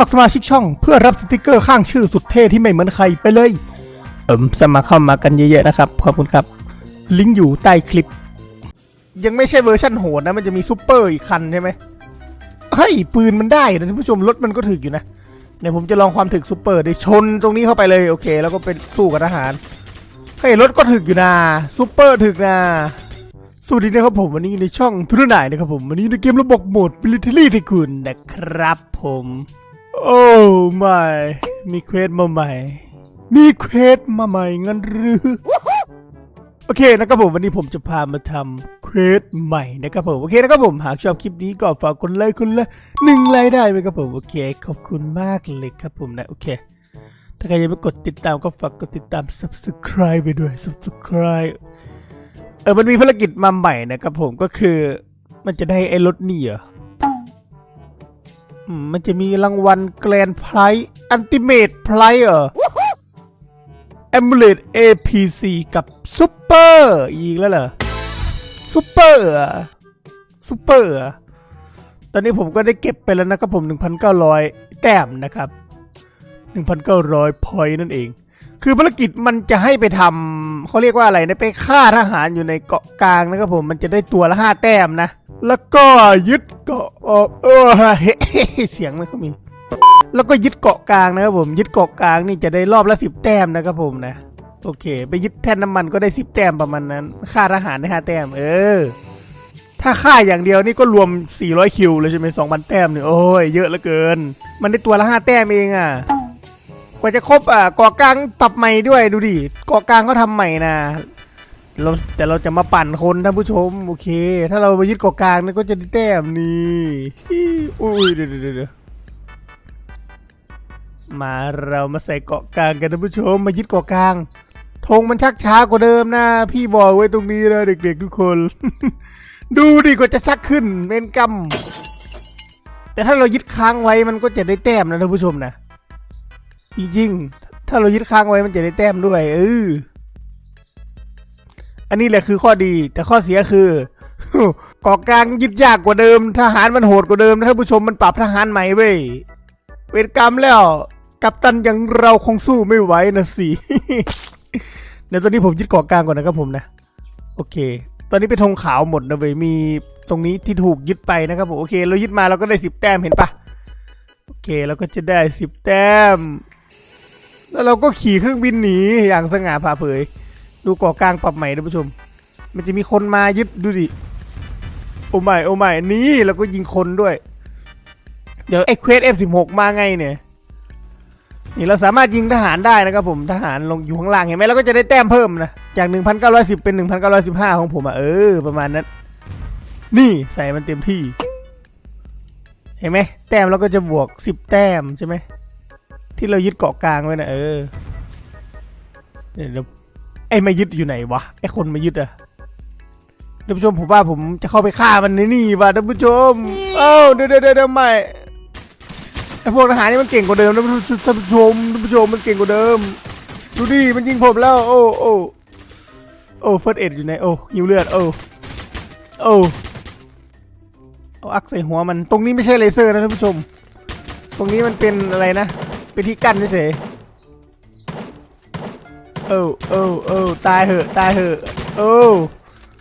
มัครสมาชิกช่องเพื่อรับสติกเกอร์ข้างชื่อสุดเท่ที่ไม่เหมือนใครไปเลย เอิมสมัครเข้ามากันเยอะๆนะครับ ขอบคุณครับ ลิงก์อยู่ใต้คลิป ยังไม่ใช่เวอร์ชันโหดนะ มันจะมีซูเปอร์อีกคันใช่ไหมเฮ้ย ปืนมันได้นะท่านผู้ชมรถมันก็ถึกอยู่นะเดี๋ยวผมจะลองความถึกซูเปอร์ด้ชนตรงนี้เข้าไปเลยโอเค แล้วก็เป็นสู้กับทหารเฮ้ยรถก็ถึกอยู่นะซูเปอร์ถึกนะสวัสดีนะครับผมวันนี้ในช่องทุนไหนายนะครับผม วันนี้ในเกมระบบโหมด Military ที่คุณนะครับผม โอ้ไม่มีเควสมาใหม่ มีเควสมาใหม่งั้นหรือ โอเคนะครับผมวันนี้ผมจะพามาทำเควสใหม่นะครับผมโอเคนะครับผมหากชอบคลิปนี้ก็ฝากกดไลค์คนละหนึ่งไลค์ได้ไหมครับผมโอเค ขอบคุณมากเลยครับผมนะโอเค ถ้าใครยังไม่กดติดตามก็ฝากกดติดตาม subscribe ไปด้วย subscribe เออมันมีภารกิจมาใหม่นะครับผมก็คือมันจะได้ไอ้รถนี่เหรอ มันจะมีรางวัลแกลนไพร์อันติเมตไพร์เหรอ a m u l e t APC กับซูเปอร์อีกแล้วเหรอซูเปอร์ซูเปอร์ตอนนี้ผมก็ได้เก็บไปแล้วนะครับผม 1,900 แต้มนะครับ 1,900พอยนั่นเอง คือภารกิจมันจะให้ไปทำเขาเรียกว่าอะไรนะไปฆ่าทหารอยู่ในเกาะกลางนะครับผมมันจะได้ตัวละห้าแต้มนะ แล้วก็ยึดเกาะเออเฮ้เสียงไม่ค่อยมี แล้วก็ยึดเกาะกลางนะครับผมยึดเกาะกลางนี่จะได้รอบละสิบแต้มนะครับผมนะ โอเค ไปยึดแท่นน้ำมันก็ได้สิบแต้มประมาณนั้นค่าทหารได้ห้าแต้ม เออ ถ้าค่าอย่างเดียวนี่ก็รวม 400 คิวเลยใช่ไหม2,000แต้มเนี่ยโอ้ยเยอะเหลือเกิน มันได้ตัวละห้าแต้มเองอะ กว่าจะครบอะเกาะกลางปรับใหม่ด้วยดูดิเกาะกลางเขาทำใหม่นะเราแต่เราจะมาปั่นคนท่านผู้ชมโอเค ถ้าเราไปยึดเกาะกลางนี่ก็จะได้แต้มนี่อุ้ยเดี๋ยวเดี๋ยวเดี๋ยวมาเรามาใส่เกาะกลางกันท่านผู้ชมมายึดเกาะกลางธงมันชักช้ากว่าเดิมนะ พี่บอกไว้ตรงนี้นะเด็กๆทุกคน ดูดิก็จะชักขึ้นเป็นกำแต่ถ้าเรายึดค้างไว้มันก็จะได้แต้มนะท่านผู้ชมนะ จริงถ้าเรายึดค้างไว้มันจะได้แต้มด้วยเอออันนี้แหละคือข้อดี แต่ข้อเสียคือเกาะกลางยึดยากกว่าเดิม ทหารมันโหดกว่าเดิมนะท่านผู้ชมมันปรับทหารใหม่เว้ยเวรกรรมแล้ว กัปตันอย่างเราคงสู้ไม่ไหวนะสิเดี๋ยวตอนนี้ผมยึดเกาะกลางก่อนนะครับผมนะ โอเค ตอนนี้เป็นธงขาวหมดนะเว้ยมีตรงนี้ที่ถูกยึดไปนะครับผมโอเค เรายึดมาเราก็ได้สิบแต้มเห็นปะโอเคเราก็จะได้สิบแต้ม แล้วเราก็ขี่เครื่องบินหนีอย่างสง่าผ่าเผย ดูเกาะกลางปรับใหม่ท่านผู้ชม มันจะมีคนมายึดดูดิ โอ้ไม่โอ้ไม่นี่แล้วก็ยิงคนด้วย เดี๋ยวไอ้เควส F16 มาไงเนี่ยนี่เราสามารถยิงทหารได้นะครับผมทหารลงอยู่ข้างล่างเห็นไหมเราก็จะได้แต้มเพิ่มนะ จาก 1,910 เป็น 1,915 ของผมอะเออ ประมาณนั้น นี่ใส่มันเต็มที่ เห็นไหมแต้มเราก็จะบวก 10 แต้มใช่ไหม ที่เรายึดเกาะกลางไว้นะเออเดี๋ยวไอ้มายึดอยู่ไหนวะไอ้คนมายึดอะท่านผู้ชมผมว่าผมจะเข้าไปฆ่ามันในนี่ว่ะท่านผู้ชม เอ้าเดี๋ยวเดี๋ยวเดี๋ยวไม่ไอพวกทหารนี่มันเก่งกว่าเดิมท่านผู้ชมท่านผู้ชมท่านผู้ชมมันเก่งกว่าเดิมดูดิมันยิงผมแล้ว โอ้โอ้โอ้เฟิร์สเอ็ดอยู่ไหนโอ้ยิวเลือดโอ้โอ้เอาอักใส่หัวมันตรงนี้ไม่ใช่เลเซอร์นะท่านผู้ชม ตรงนี้มันเป็นอะไรนะ เป็นที่กั้นเฉยๆโอ้โอ้โอ้ตายเหอะตายเหอะโอ้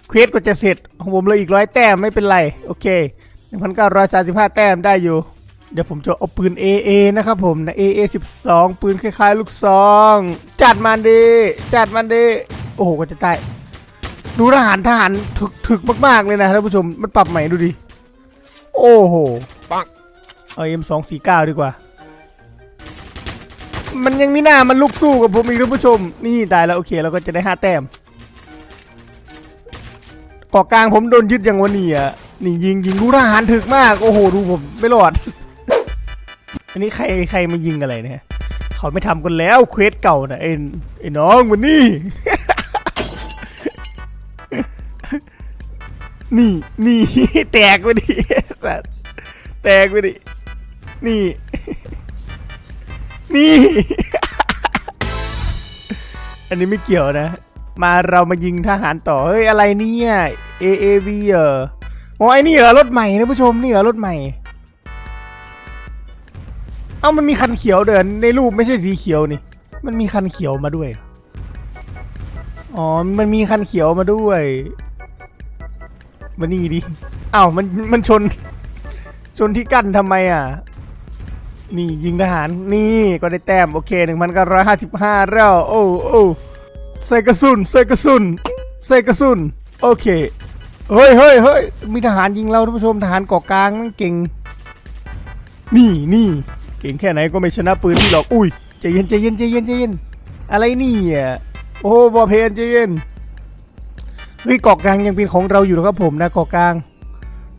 เควสก็จะเสร็จของผมเลยอีกร้อยแต้มไม่เป็นไร โอเคหนึ่งพันเก้าร้อยสามสิบห้าแต้มได้อยู่ เดี๋ยวผมจะเอาปืน AA นะครับผมนะ AA 12ปืนคล้ายๆ ลูกซอง จัดมันดีจัดมันดีโอ้โหก็จะตายดูทหารทหารถึกถึกมากๆเลยนะท่านผู้ชมมันปรับใหม่ดูดิโอ้โหปังเอา M249 ดีกว่า มันยังไม่น่ามันลุกสู้กับผมอีกท่านผู้ชม นี่ตายแล้วโอเคเราก็จะได้ห้าแต้มเกาะกลางผมโดนยึดอย่างวันนี้อะนี่ยิงยิงดูทหารถึกมาก โอ้โหดูผมไม่รอด อันนี้ใครใครมายิงอะไรเนี่ยเขาไม่ทำกันแล้วเควสเก่านะไอ้ไอ้น้องมันนี่นี่นี่แตกไปดิสัตแตกไปดินี่ นี่ อันนี้ไม่เกี่ยวนะ มาเรามายิงทหารต่อ เฮ้ย อะไรเนี่ย AAV เหรอโอ้ยนี่เหรอรถใหม่นะผู้ชมนี่เหรอรถใหม่ เอ้ามันมีคันเขียวเดินในรูปไม่ใช่สีเขียวนี่ มันมีคันเขียวมาด้วย อ๋อ มันมีคันเขียวมาด้วยมานี่ดิอ้าวมันมันชน ชนที่กั้นทำไมอะ นี่ยิงทหารนี่ก็ได้แต้มโอเคหนึ่งพันเก้าร้อยห้าสิบห้าแล้วโอ้โอ้ใส่กระสุนใส่กระสุนใส่กระสุนโอเคเฮ้ยเฮ้ยเฮ้ยมีทหารยิงเราท่านผู้ชมทหารเกาะกลางมันเก่ง นี่นี่เก่งแค่ไหนก็ไม่ชนะปืนที่หรอกอุ้ยใจเย็นใจเย็นใจเย็นใจเย็นอะไรนี่อะโอ้วอเพนใจเย็นเฮ้ยเกาะกลางยังเป็นของเราอยู่นะครับผมนะเกาะกลาง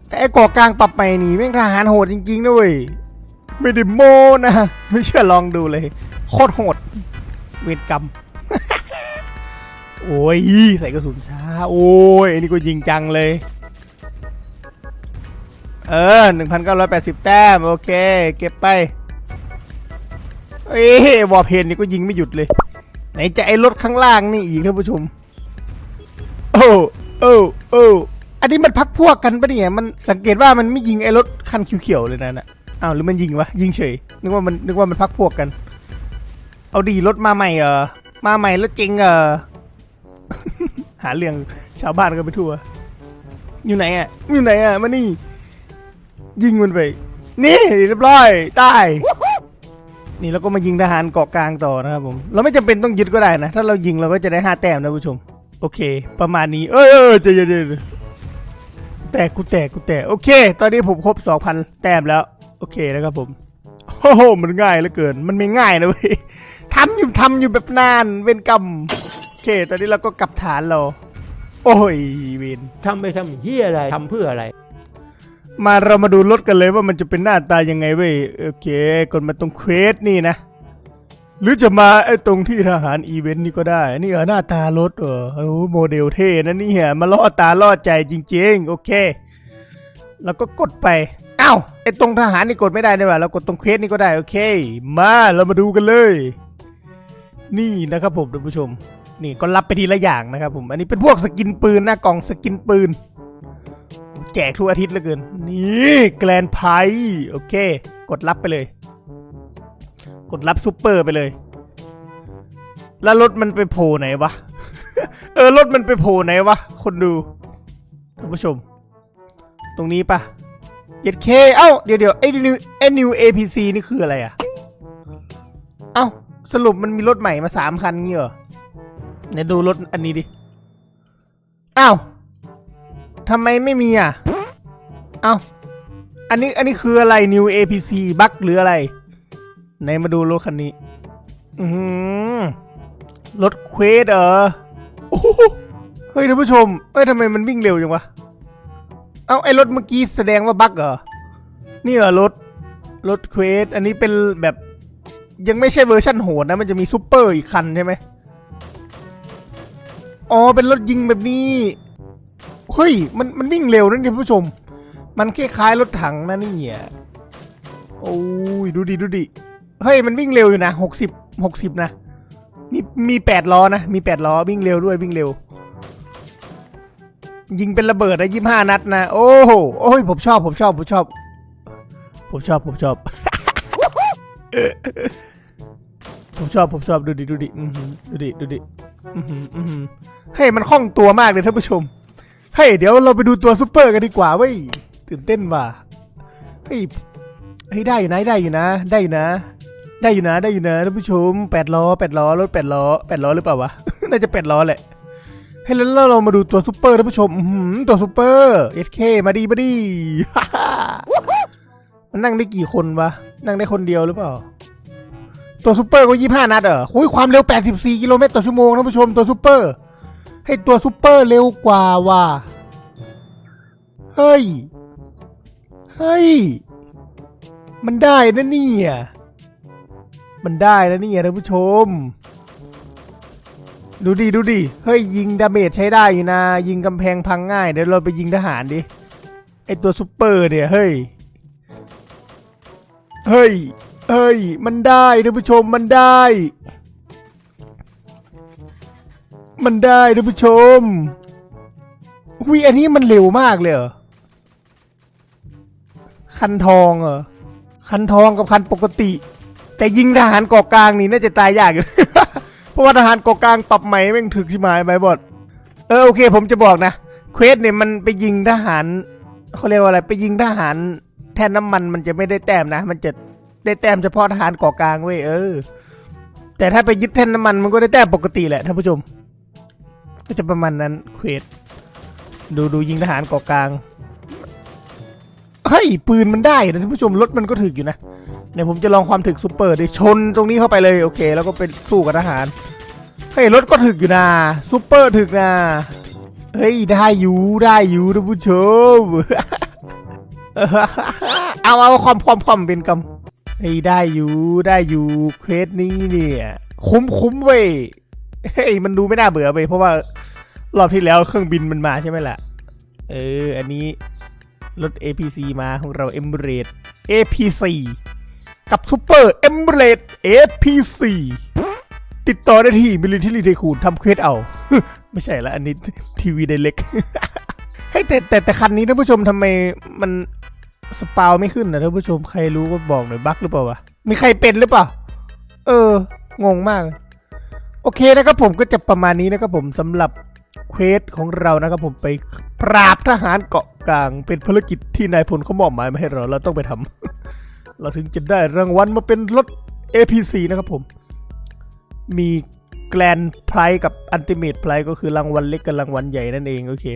แต่ไอ้เกาะกลางปรับใหม่นี่แม่งทหารโหดจริงๆนะเว้ย ไม่ได้โมนะ ไม่เชื่อลองดูเลย โคตรโหด เวรกรรม โอ้ย ใส่กระสุนช้า โอ้ยอันนี้ก็ยิงจังเลย เออหนึ่งพันเก้าร้อยแปดสิบแต้ม โอเค เก็บไป เอ้วอร์เพนนี่ก็ยิงไม่หยุดเลย ไหนจะไอ้รถข้างล่างนี่อีกท่านผู้ชม โอ้โอ้โอ้อันนี้มันพักพวกกันปะเนี่ย มันสังเกตว่ามันไม่ยิงไอ้รถคันเขียวๆเลยนะน่ะ อ้าวหรือมันยิงวะยิงเฉยนึกว่ามันนึกว่ามันพักพวกกัน เอาดีรถมาใหม่เหรอมาใหม่แล้วจริงเหรอหาเรื่องชาวบ้านกันไปทั่ว อยู่ไหนอะอยู่ไหนอะมานี่ ยิงมันไป นี่เรียบร้อยตายนี่เราก็มายิงทหารเกาะกลางต่อนะครับผมเราไม่จำเป็นต้องยึดก็ได้นะ ถ้าเรายิงเราก็จะได้ห้าแต้มนะผู้ชม โอเค ประมาณนี้ เอ้ยเอ้ยใจเย็นแตกกูแตกกูแตกโอเค ตอนนี้ผมครบสองพันแต้มแล้ว โอเคนะครับผมโอ้โหมันง่ายเหลือเกิน มันไม่ง่ายนะเว้ยทำอยู่ทำอยู่แบบนานเว้นกรรมโอเค ตอนนี้เราก็กลับฐานเรา โอ้ยเวนทำไปทำเฮียอะไรทำเพื่ออะไร มาเรามาดูรถกันเลยว่ามันจะเป็นหน้าตายังไงเว้ยโอเคกดมาตรงเควสนี่นะ หรือจะมาไอ้ตรงที่ทหารอีเวนต์นี่ก็ได้ นี่เหรอหน้าตารถเออโอ้โหโมเดลเท่นะนี่เหรอมาล่อตาล่อใจจริง ๆ โอเค แล้วก็กดไปอ้าว ไอ้ตรงทหารนี่กดไม่ได้นี่หว่าเรากดตรงเควสนี่ก็ได้โอเค มาเรามาดูกันเลย นี่นะครับผมท่านผู้ชม นี่ก็รับไปทีละอย่างนะครับผม อันนี้เป็นพวกสกินปืนนะกล่องสกินปืน แจกทุกอาทิตย์เหลือเกิน นี่แกลนไพโอเค กดรับไปเลย กดรับซูเปอร์ไปเลย แล้วรถมันไปโผล่ไหนวะ เออรถมันไปโผล่ไหนวะ คนดูท่านผู้ชม ตรงนี้ปะ เจ็ดเค เอ้า เดี๋ยวเดี๋ยวไอ้นิวไอ้นิว APC นี่คืออะไรอะเอ้า สรุปมันมีรถใหม่มาสามคันเงี้ยเหรอไหนดูรถอันนี้ดิ อ้าวทำไมไม่มีอะ เอ้า อันนี้อันนี้คืออะไร New APC บั๊กหรืออะไร ไหนมาดูรถคันนี้ อือหือรถเควสเอโอ้เฮ้ยท่านผู้ชม เอ้ยทำไมมันวิ่งเร็วจังวะ เอ้าไอ้รถเมื่อกี้แสดงว่าบั๊กเหรอ นี่เหรอรถ รถเควส อันนี้เป็นแบบยังไม่ใช่เวอร์ชันโหดนะ มันจะมีซูเปอร์อีกคันใช่ไหมอ๋อ เป็นรถยิงแบบนี้ เฮ้ย มันมันวิ่งเร็วนั่นท่านผู้ชม มันคล้ายๆรถถังนะนี่อะโอ้ย ดูดิ ดูดิ เฮ้ย มันวิ่งเร็วอยู่นะหกสิบหกสิบนะ มีมีแปดล้อนะ มีแปดล้อวิ่งเร็วด้วยวิ่งเร็ว ยิงเป็นระเบิดนะยี่ห้านัดนะ โอ้โหโอ้ยผมชอบผมชอบผมชอบ ผมชอบผมชอบ ผมชอบผมชอบดูดิดูดิอื้อหือดูดิดูดิอือหืออือหือเฮ้ยมันคล่องตัวมากเลยท่านผู้ชมเฮ้ยเดี๋ยวเราไปดูตัวซูเปอร์กันดีกว่าเว้ยตื่นเต้นว่ะเฮ้ยเฮ้ยได้อยู่นะได้อยู่นะ ได้อยู่นะ ได้อยู่นะได้อยู่นะท่านผู้ชมแปดล้อแปดล้อรถแปดล้อแปดล้อหรือเปล่าวะน่าจะแปดล้อแหละ เฮ้แล้วเรามาดูตัวซูเปอร์ท่านผู้ชมตัวซูเปอร์เอสเคมาดีมาดีมันนั่งได้กี่คนวะ นั่งได้คนเดียวหรือเปล่า ตัวซูเปอร์ก็ยี่ห้านัดเหรอหุยความเร็ว 84 กิโลเมตรต่อชั่วโมงท่านผู้ชมตัวซูเปอร์ ให้ตัวซูเปอร์เร็วกว่าว่ะ เฮ้ย เฮ้ย มันได้นะเนี่ย มันได้นะเนี่ยท่านผู้ชม ดูดิดูดิเฮ้ยยิงดาเมจใช้ได้อยู่นะ ยิงกำแพงพังง่าย เดี๋ยวเราไปยิงทหารดิไอตัวซูเปอร์เนี่ยเฮ้ยเฮ้ยเฮ้ยมันได้ท่านผู้ชมมันได้ มันได้ท่านผู้ชมหุยอันนี้มันเร็วมากเลยเหรอคันทองเหรอคัคันทองกับคันปกติ แต่ยิงทหารเกาะกลางนี่น่าจะตายยากอยู่ เพราะว่าทหารเกาะกลางปรับใหม่แม่งถึกชิมายไปบอดเออโอเค ผมจะบอกนะเควสเนี่ยมันไปยิงทหารเขาเรียกว่าอะไรไปยิงทหารแทนน้ำมันมันจะไม่ได้แต้มนะ มันจะได้แต้มเฉพาะทหารเกาะกลางเว้ยเออ แต่ถ้าไปยึดแทนน้ำมันมันก็ได้แต้มปกติแหละท่านผู้ชม ก็จะประมาณนั้นเควสดูดูยิงทหารเกาะกลางเฮ้ยปืนมันได้นะท่านผู้ชมรถมันก็ถึกอยู่นะ เดี๋ยผมจะลองความถึกซูเปอร์ดิชนตรงนี้เข้าไปเลยโอเค แล้วก็ไปสู้กับทหารเฮ้ยรถก็ถึกอยู่นะซูเปอร์ถึกนะเฮ้ยได้อยู่ได้อยู่ท่านผู้ชมเอาเอาความความความเป็นกำเฮ้ยได้อยู่ได้อยู่เควสนี้เนี่ย คุ้มคุ้มเว้ยเฮ้ยมันดูไม่น่าเบื่อไปเพราะว่ารอบที่แล้วเครื่องบินมันมาใช่ไหมล่ะ เออ อันนี้รถ APC มาของเรา e m r a t e APC กับ Super e m r a t e APC ติดต่อได้ที่ Military Tycoon ทำเควสเอา ไม่ใช่ละอันนี้ทีวีไดเล็กเฮ้แต่แต่แต่คันนี้ท่านผู้ชมทำไมมันสปาวไม่ขึ้นนะท่านผู้ชมใครรู้ก็บอกหน่อยบั๊กหรือเปล่าวะมีใครเป็นหรือเปล่า เออ งงมาก โอเคนะครับผมก็จะประมาณนี้นะครับผมสำหรับเควสของเรานะครับผมไปปราบทหารเกาะกลางเป็นภารกิจที่นายพลเขามอบหมายมาให้เราเราต้องไปทำ เราถึงจะได้รางวัลมาเป็นรถ APC นะครับผม มีแกลนไพรกับอันติเม e ไพรก็คือรางวัลเล็กกับรางวัลใหญ่นั่นเองโอเค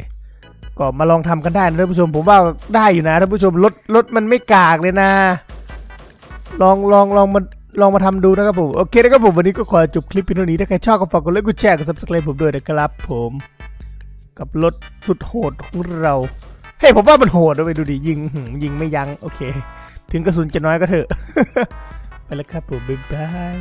ก็มาลองทำกันได้นะท่านผู้ชมผมว่าได้อยู่นะท่านผู้ชมรถรถมันไม่กากเลยนะ ลองลองลองมาลองมาทำดูนะครับผมโอเคนะครับผมวันนี้ก็ขอจบคลิปเพียงเท่านี้ถ้าใครชอบก็ฝากกดไลค์กดแชร์กด subscribe ผมด้วยนะครับผม กับรถสุดโหดของเราเฮ้ยผมว่ามันโหดด้วยดูดิยิงยิงไม่ยั้งโอเค ถึงกระสุนจะน้อยก็เถอะ ไปแล้วครับผมบ๊ายบาย